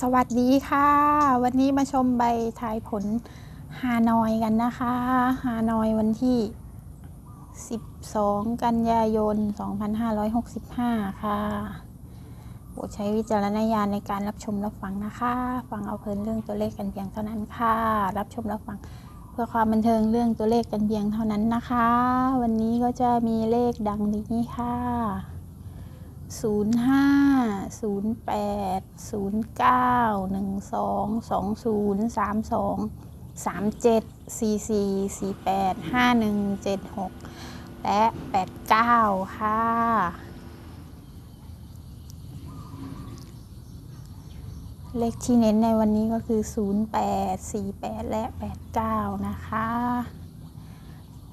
สวัสดีค่ะ วันนี้มาชมใบทายผลฮานอยกันนะคะฮานอยวันที่ 12 กันยายน 2565 ค่ะโปรดใช้วิจารณญาณในการรับชมรับฟังนะคะ ฟังเอาเพลินเรื่องตัวเลขกันเพียงเท่านั้นค่ะ รับชมรับฟังเพื่อความบันเทิงเรื่องตัวเลขกันเพียงเท่านั้นนะคะ วันนี้ก็จะมีเลขดังนี้ค่ะ ศูนย์ห้าศูนย์แปดศูนย์เก้าหนึ่งสองสองศูนย์สามสองสามเจ็ดสี่สี่สี่แปดห้าหนึ่งเจ็ดหกและแปดเก้าค่ะ เลขที่เน้นในวันนี้ก็คือ 08 48 และ 89 นะคะ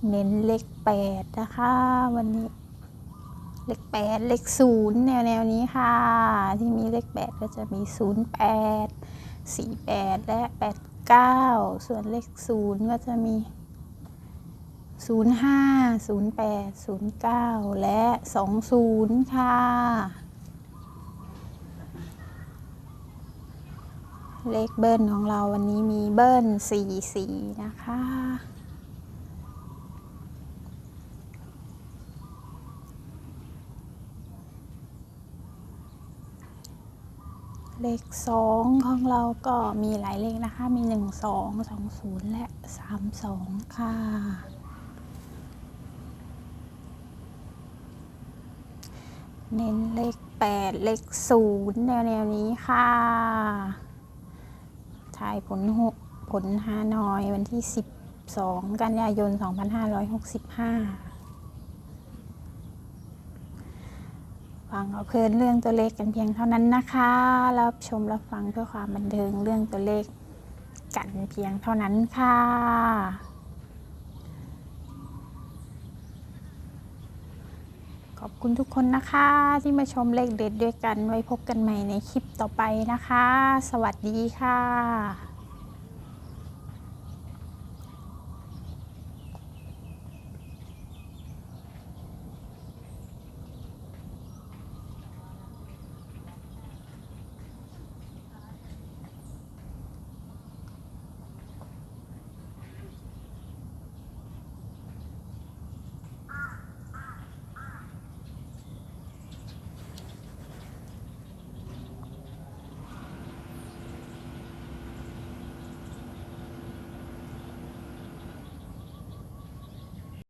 เน้นเลข8นะคะ วันนี้ เลขแปดเลขศูนย์แนวแนวนี้ค่ะ ที่มีเลขแปดก็จะมีศูนย์แปดสี่แปดและแปดเก้าส่วนเลขศูนย์ก็จะมีศูนย์ห้าศูนย์แปดศูนย์เก้าและสองศูนย์ค่ะเลขเบิ้ลของเราวันนี้มีเบิ้ล4สีนะคะ เลข2ของเราก็มีหลายเลขนะคะ มี1 2 2 0และ3 2ค่ะ เน้นเลข8เลข0แนวแนวๆนี้ค่ะทายผลหกผลฮานอยวันที่12กันยายน2565 ฟังเอาเพลินเรื่องตัวเลขกันเพียงเท่านั้นนะคะ รับชมรับฟังเพื่อความบันเทิงเรื่องตัวเลขกันเพียงเท่านั้นค่ะ ขอบคุณทุกคนนะคะที่มาชมเลขเด็ดด้วยกันไว้พบกันใหม่ในคลิปต่อไปนะคะ สวัสดีค่ะ